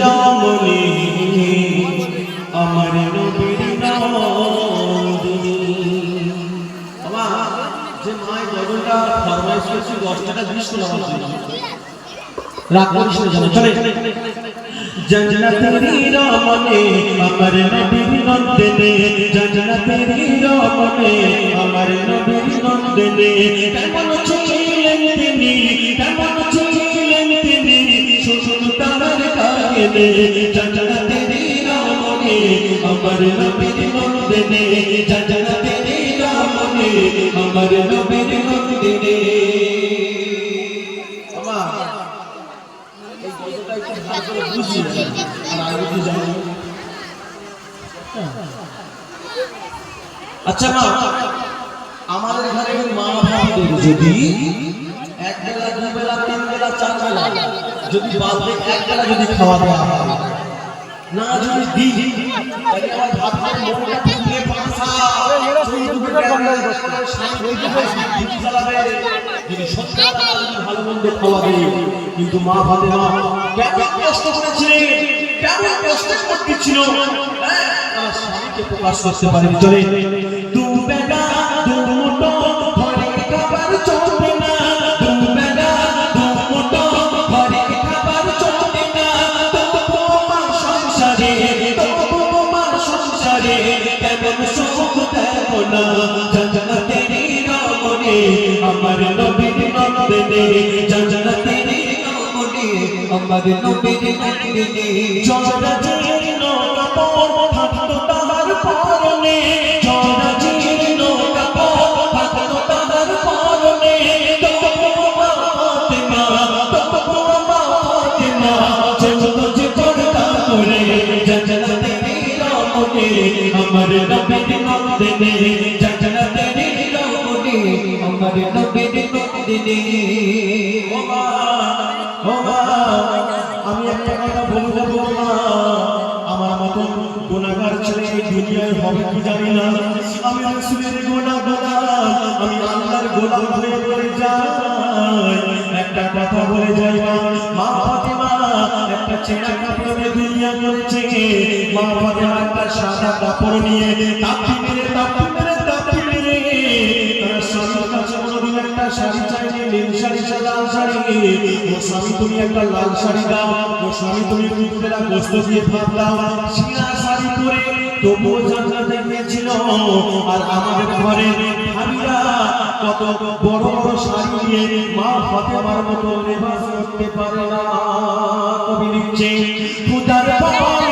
রমণী, আমার নবীর নন্দিনী বাবা, যে মায়ের গজলটা ফরমাইশ করেছি দশ টাকা বিশ আমার আমার আমার আমার এই গল্পটা একটু ভালো করে বুঝি, আর আগে কি জানি আচ্ছা মা, আমাদের ঘরে মা যদি এক বেলা দুই বেলা, তিন যদি বাদে এক বেলা যদি খাওয়া দাওয়া হয় না যদি দিই তাহলে আমার ভাত ভাত মনটা ফুলে পাঁচা। যদি সত্যি ভালো মন্দ কিন্তু মা ভাবে মা কেমন কষ্ট করেছিলেন কেমন কষ্ট করতেছিল হ্যাঁ, আমার স্বামীকে প্রকাশ করতে পারেনি। চলে। সংসারে কেমন সুখ দেব না? জগতেরি রমণে, আমার নবীর নন্দনে। জগতেরি রমণে, আমার নবীর নন্দনে। জীর্ণ কাপড় থাকতো তাহার পরনে নবীর নন্দনে জগতেরি আমার একটা কথা দেবো মতন গুণাগার ছেলে দুনিয়ায় হবে কি জানি না। আমি রসুলের গোনা আমি আল্লাহর গোলাম হয়ে পড়ে যাই। একটা কথা বলে যাই মা একটা ছেঁড়া কাপড়ে দুনিয়া করেছে। মা ফাতেমা একটা সাদা কাপড় নিয়ে শাড়ি চাইনি, নীল শাড়ি লাল শাড়ি। ও স্বামী, তুমি একটা লাল শাড়ি দাও। ও স্বামী, তুমি দুপুরবেলা গোস্ত দিয়ে ভাত দাও। শিরা শাড়ি পরে তবুও জান্নাতে গিয়েছিল আর আমাদের ঘরে ভাবিরা কত বড় বড় শাড়ি নিয়ে মা ফাতেমার মতো লেবাস করতে পারে না। কবি লিখছে, খুদার পায়ে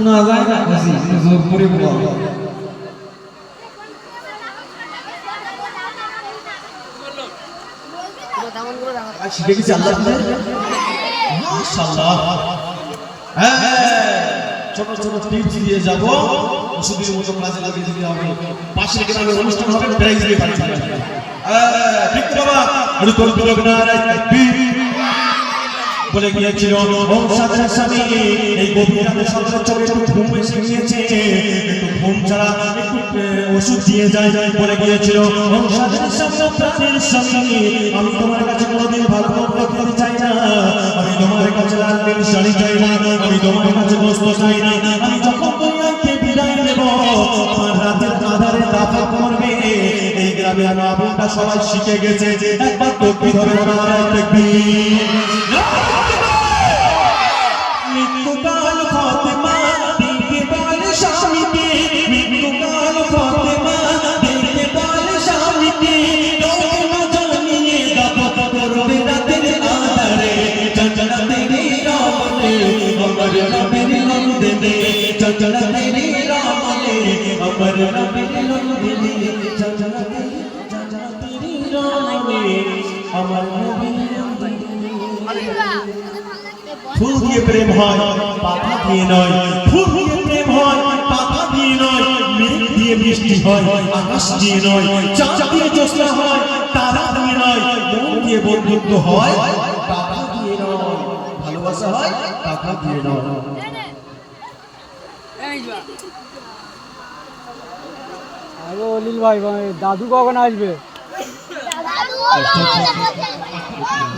শোনা যায় না বেশি জোর করে বল। শিখে গেছি আল্লাহ মাশাআল্লাহ। হ্যাঁ ছোট ছোট টিপস দিয়ে যাব। ওষুধের মতো কাজে লাগিয়ে দিতে হবে। পাশের গ্রামে অনুষ্ঠান হবে প্রাইজ দিয়ে পাঠিয়ে দেবে হ্যাঁ ঠিক তো বাবা। আরে তোর দুর্গ নারায় বলে গিয়েছিল ওষুধ দিয়ে যায়। যায় বলে গিয়েছিল আমি তোমার কাছে কোনোদিন ভালো খেতে চাই না। আমি তোমার কাছে চাই না, আমি তোমার কাছে চাই না। আমি যখন বিদায় নেব, আমার সবাই শিখে গেছে, একবার নারায় তাকবীর চঞ্চলা তেরি রামনে আমার নবীর নন্দিনী চঞ্চলা তেরি চঞ্চলা তেরি রামনে আমার নবীর ফুল দিয়ে প্রেম হয় পাতা দিয়ে নয় ফুল দিয়ে প্রেম হয় পাতা দিয়ে নয়, মেঘ দিয়ে বৃষ্টি হয়, আকাশ দিয়ে নয়, চাঁদ দিয়ে জ্যোৎস্না হয়, তারা দিয়ে নয়, মন দিয়ে বন্ধুত্ব হয় টাকা দিয়ে নয়, ভালোবাসা হয় টাকা দিয়ে নয়। আরে অলিল ভাই ভাই দাদু কখন আসবে?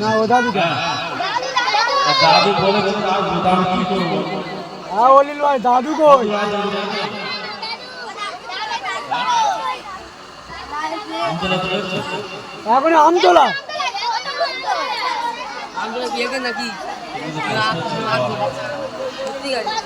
না ও দাদু হ্যাঁ অলিল ভাই দাদু কই? এখন আমতলা আমরা বিয়ে নাকি? সত্যি আছে